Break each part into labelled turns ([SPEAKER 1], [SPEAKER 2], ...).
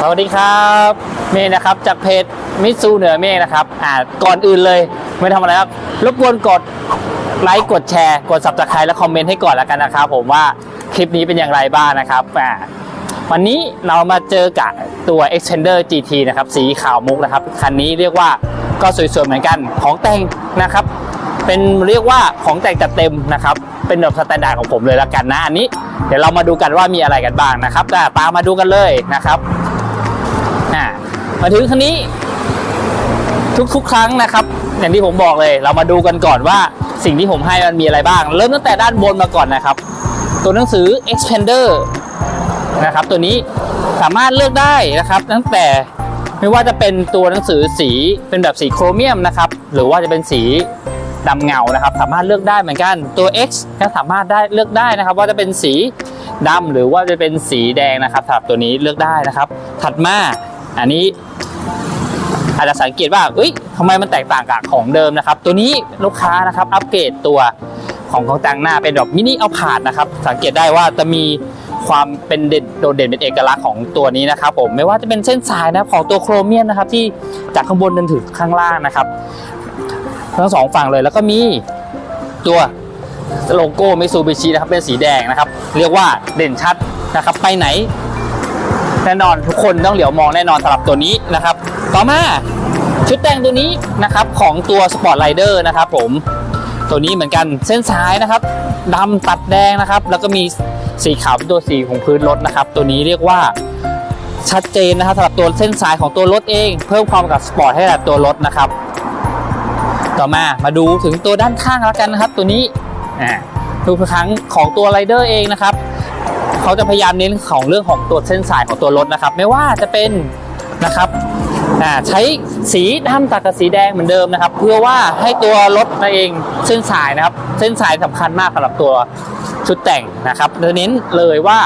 [SPEAKER 1] สวัสดีครับเมย์นะครับจากเพจมิซูเหนือเมฆนะครับอ่าก่อนอื่นเลยไม่ทำอะไรครับรบกวนกดไลค์กดแชร์กด subscribe และคอมเมนต์ให้ก่อนแล้วกันนะครับผมว่าคลิปนี้เป็นอย่างไรบ้างนะครับอ่าวันนี้เรามาเจอกับตัว Extender GT นะครับสีขาวมุกนะครับคันนี้เรียกว่าก็สวยๆเหมือนกันของแต่งนะครับ เป็นเรียกว่าของแต่งจัดเต็มนะครับ เป็นแบบสแตนดาร์ดของผมเลยละกันนะอันนี้ เดี๋ยวเรามาดูกันว่ามีอะไรกันบ้างนะครับแต่ตามมาดูกันเลยนะครับมาถึงคันนี้ทุกๆ ครั้งนะครับ อย่างที่ผมบอกเลย เรามาดูกันก่อนว่าสิ่งที่ผมให้มันมีอะไรบ้าง เริ่มตั้งแต่ด้านบนมาก่อนนะครับ ตัวหนังสือ Expander นะครับ ตัวนี้สามารถเลือกได้นะครับ ตั้งแต่ไม่ว่าจะเป็นตัวหนังสือสีเป็นแบบสีโครเมียมนะครับ หรือว่าจะเป็นสี ดำเงานะครับ สามารถเลือกได้เหมือนกันตัว X ก็สามารถได้เลือกได้นะครับ ว่าจะเป็นสีดำหรือว่าจะเป็นสีแดงนะครับสำหรับตัวนี้เลือกได้นะครับ ถัดมาอันนี้อาจจะสังเกตว่าเอ้ยทำไมมันแตกต่างกับของเดิมนะครับ ตัวนี้ลูกค้านะครับอัปเกรดตัวของของแต่งหน้าเป็นแบบมินิเอาผาดนะครับ สังเกตได้ว่าจะมีความเป็นเด่นโดดเด่นเป็นเอกลักษณ์ของตัวนี้นะครับผมไม่ว่าจะเป็นเส้นสายนะของตัวโครเมียมนะครับที่จากข้างบนจนถึงข้างล่างนะครับ ทั้งสองฝั่งเลย แล้วก็มีตัวโลโก้มิซูบิชินะครับเป็นสีแดงนะครับ เรียกว่าเด่นชัดนะครับ ไปไหน แน่นอนทุกคนต้องเหลียวมองแน่นอนสำหรับตัวนี้นะครับ ต่อมาชุดแต่งตัวนี้นะครับของตัว Sport Rider นะครับผมตัวนี้เหมือนกันเส้นซ้ายนะครับดำตัดแดงนะครับ แล้วก็มีสีขาวเป็นตัวสีของพื้นรถนะครับ ตัวนี้เรียกว่าชัดเจนนะครับสำหรับตัวเส้นซ้ายของตัวรถเอง เพิ่มความกับสปอร์ตให้กับตัวรถนะครับ ต่อมามาดูถึงตัวด้านข้างแล้วกันนะครับ ตัวนี้ทุกครั้งของตัวไรเดอร์เองนะครับเขาจะพยายามเน้นของเรื่องของตัวเส้นสายของตัวรถนะครับ ไม่ว่าจะเป็นนะครับใช้สีดำตัดกับสีแดงเหมือนเดิมนะครับ เพื่อว่าให้ตัวรถนั่นเองเส้นสายนะครับ เส้นสายสำคัญมากสำหรับตัวชุดแต่งนะครับเน้นเลยว่า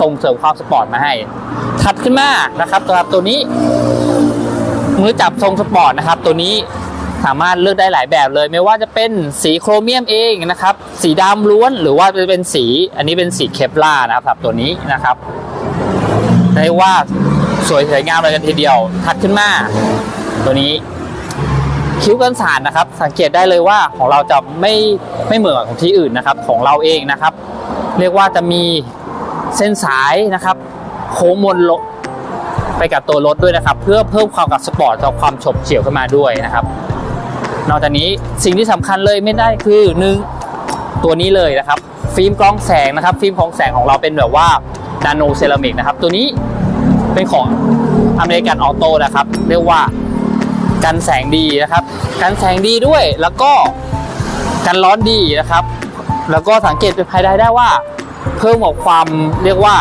[SPEAKER 1] ส่งเสริมความสปอร์ตมาให้ถัดขึ้นมานะครับสำหรับตัวนี้มือจับทรงสปอร์ตนะครับ ตัวนี้ สามารถเลือกได้หลายแบบเลย ไม่ว่าจะเป็นสีโครเมียมเองนะครับ สีดำล้วนหรือว่าจะเป็นสี อันนี้เป็นสีเคปลานะครับสำหรับตัวนี้นะครับได้ว่าสวยสวยงามเลยกันทีเดียว ถัดขึ้นมา ตัวนี้คิ้วกันสารนะครับ สังเกตได้เลยว่าของเราจะไม่ไม่เหมือนของที่อื่นนะครับ ของเราเองนะครับ เรียกว่าจะมีเส้นสายนะครับ โค้งมนลไปกับตัวรถด้วยนะครับ เพื่อเพิ่มความกับสปอร์ตกับความฉบเฉี่ยวขึ้นมาด้วยนะครับ นอกจากนี้สิ่งที่สำคัญเลยไม่ได้คือหนึ่งตัวนี้เลยนะครับ ฟิล์มกรองแสงนะครับ ฟิล์มของแสงของเราเป็นแบบว่านาโนเซรามิกนะครับ ตัวนี้เป็นของอเมริกันออโต้นะครับ เรียกว่ากันแสงดีนะครับ กันแสงดีด้วยแล้วก็กันร้อนดีนะครับ แล้วก็สังเกตเป็นภายในได้ว่า เพิ่มกับความเรียกว่า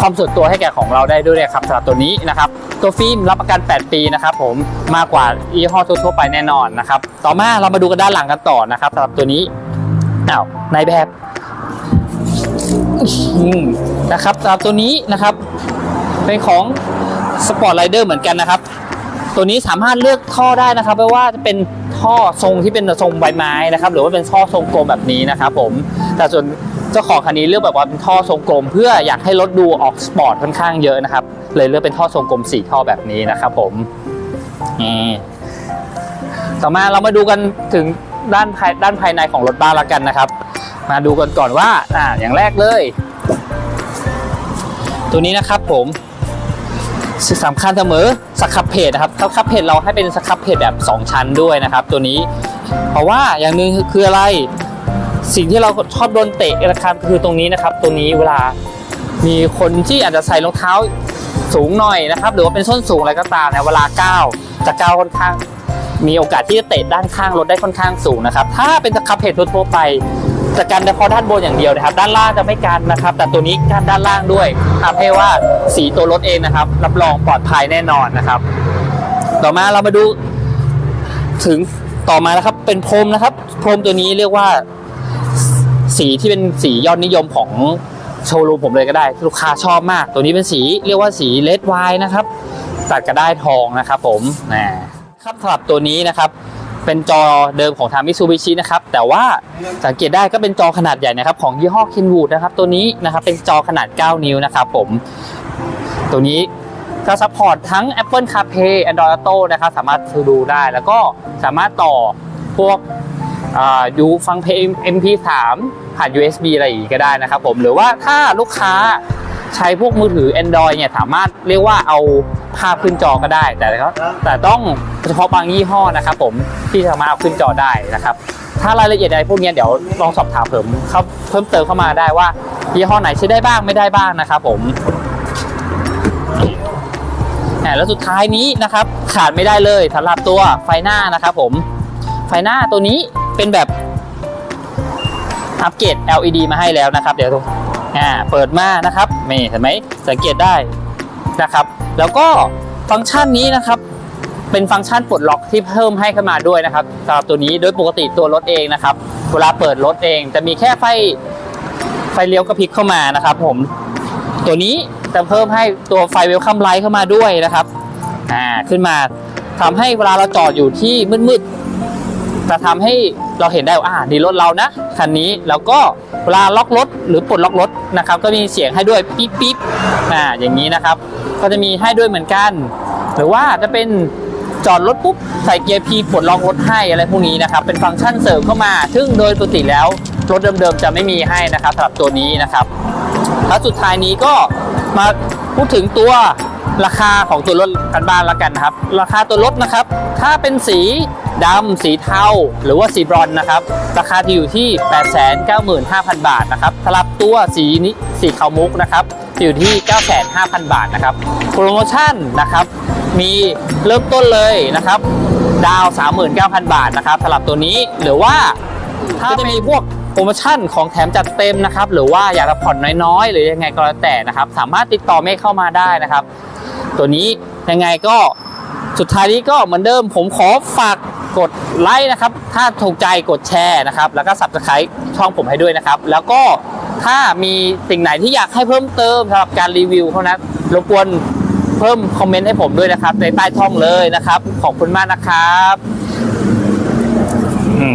[SPEAKER 1] ความส่วนตัวให้แก่ของเราได้ด้วยนะครับสำหรับตัวนี้นะครับ ตัวฟิล์มรับประกัน 8 ปีนะครับผมมากกว่ายี่ห้อทั่วๆไปแน่นอนนะครับ ต่อมาเรามาดูกันด้านหลังกันต่อนะครับสำหรับตัวนี้อ้าวในแบบนะครับสำหรับตัวนี้นะครับเป็นของ Sport Rider เหมือนกันนะครับ ตัวนี้สามารถเลือกท่อได้นะครับไม่ว่าจะเป็นท่อทรงที่เป็นทรงใบไม้นะครับ หรือว่าเป็นท่อทรงกลมแบบนี้นะครับ ผมแต่ส่วน เจ้าของคันนี้เลือกแบบว่าเป็นท่อทรงกลม เพื่ออยากให้รถดูออกสปอร์ตค่อนข้างเยอะนะครับ เลยเลือกเป็นท่อทรงกลมสี่ท่อแบบนี้นะครับผมนี่ต่อมาเรามาดูกันถึงด้านภายด้านภายในของรถบ้านละกันนะครับ มาดูกันก่อนว่าอ่าอย่างแรกเลย ตัวนี้นะครับผมสำคัญเสมอสครับเพจนะครับสครับเพจเราให้เป็นสครับเพจแบบ 2 ชั้นด้วยนะครับ ตัวนี้ เพราะว่าอย่างหนึ่งคืออะไร สิ่งที่เราชอบโดนเตะนะครับคือตรงนี้นะครับ ตัวนี้เวลามีคนที่อาจจะใส่รองเท้าสูงหน่อยนะครับ หรือว่าเป็นส้นสูงอะไรก็ตามนะเวลาก้าวจะก้าวค่อนข้าง มีโอกาสที่จะเตะด้านข้างรถได้ค่อนข้างสูงนะครับ ถ้าเป็นสครับเพจทั่วไปจะกันเฉพาะด้านบนอย่างเดียวนะครับ ด้านล่างจะไม่กันนะครับ แต่ตัวนี้กันด้านล่างด้วยทำให้ว่าสีตัวรถเองนะครับ รับรองปลอดภัยแน่นอนนะครับ ต่อมาเรามาดูถึงต่อมานะครับเป็นพรมนะครับ พรมตัวนี้เรียกว่า สีที่เป็นสียอดนิยมของโชว์รูมผมเลยก็ได้ ลูกค้าชอบมาก ตัวนี้เป็นสีเรียกว่าสีเลดไวน์นะครับตัดกระได้ทองนะครับผมนะครับสำหรับตัวนี้นะครับเป็นจอเดิมของทางมิซูบิชินะครับ แต่ว่าสังเกตได้ก็เป็นจอขนาดใหญ่นะครับ ของยี่ห้อ Kenwood นะครับ ตัวนี้นะครับเป็นจอขนาด 9 นิ้วนะครับผม ตัวนี้ก็ซัพพอร์ตทั้ง Apple CarPlay Android Auto นะครับ สามารถดูได้แล้วก็สามารถต่อพวก ดูฟังเพลง MP3 ผ่าน USB อะไรอย่างงี้ก็ได้นะครับผมหรือว่าถ้าลูกค้าใช้พวกมือถือ Android เนี่ยสามารถเรียกว่าเอาภาพขึ้นจอก็ได้ แต่แต่ต้องเฉพาะบางยี่ห้อนะครับผมที่สามารถเอาขึ้นจอได้นะครับถ้ารายละเอียดอะไรพวกนี้เดี๋ยวลองสอบถามเพิ่มเขาเพิ่มเติมเข้ามาได้ว่ายี่ห้อไหนใช้ได้บ้างไม่ได้บ้างนะครับผมแล้วสุดท้ายนี้นะครับขาดไม่ได้เลยสำหรับตัวไฟหน้านะครับผมไฟหน้าตัวนี้ เป็นแบบอัปเกรด LED มาให้แล้วนะครับ เดี๋ยวอ่าเปิดมานะครับนี่เห็นไหมสังเกตได้นะครับ แล้วก็ฟังก์ชันนี้นะครับ เป็นฟังก์ชันปลดล็อกที่เพิ่มให้ขึ้นมาด้วยนะครับสำหรับตัวนี้โดยปกติตัวรถเองนะครับ เวลาเปิดรถเองจะมีแค่ไฟไฟเลี้ยวกระพริบเข้ามานะครับ ผม ตัวนี้จะเพิ่มให้ตัวไฟเวลคัมไลท์เข้ามาด้วยนะครับอ่าขึ้นมาทำให้เวลาเราจอดอยู่ที่มืด จะทำให้เราเห็นได้ว่าอ่านี่รถเรานะคันนี้แล้วก็เวลาล็อกรถหรือปลดล็อกรถนะครับ ก็มีเสียงให้ด้วยปิ๊บปิ๊บอ่าอย่างนี้นะครับ ก็จะมีให้ด้วยเหมือนกัน หรือว่าจะเป็นจอดรถปุ๊บใส่เกียร์ P ปลดล็อกรถให้อะไรพวกนี้นะครับ เป็นฟังก์ชันเสริมเข้ามา ซึ่งโดยปกติแล้วรถเดิมๆจะไม่มีให้นะครับสำหรับตัวนี้นะครับแล้วสุดท้ายนี้ก็มาพูดถึงตัวราคาของตัวรถกันบ้านแล้วกันนะครับ ราคาตัวรถนะครับ ถ้าเป็นสี ดำสีเทาหรือว่าสีบรอนนะครับ ราคาจะอยู่ที่ 895,000 บาทนะครับสำหรับตัวสีนี้สีขาวมุกนะครับอยู่ที่ 9,500 บาทนะครับโปรโมชั่นนะครับมีเริ่มต้นเลยนะครับ ดาว 39,000 บาทนะครับสำหรับตัวนี้หรือว่าถ้าจะมีพวกโปรโมชั่นของแถมจัดเต็มนะครับ หรือว่าอยากจะผ่อนน้อยๆ หรือยังไงก็แล้วแต่นะครับ สามารถติดต่อเมฆเข้ามาได้นะครับ ตัวนี้ยังไงก็สุดท้ายนี้ก็เหมือนเดิมผมขอฝาก กดไลค์นะครับ ถ้าถูกใจกดแชร์นะครับ แล้วก็ subscribe ช่องผมให้ด้วยนะครับ แล้วก็ถ้ามีสิ่งไหนที่อยากให้เพิ่มเติมสำหรับการรีวิวเท่านั้นรบกวนเพิ่มคอมเมนต์ให้ผมด้วยนะครับในใต้ช่องเลยนะครับ ขอบคุณมากนะครับ อืม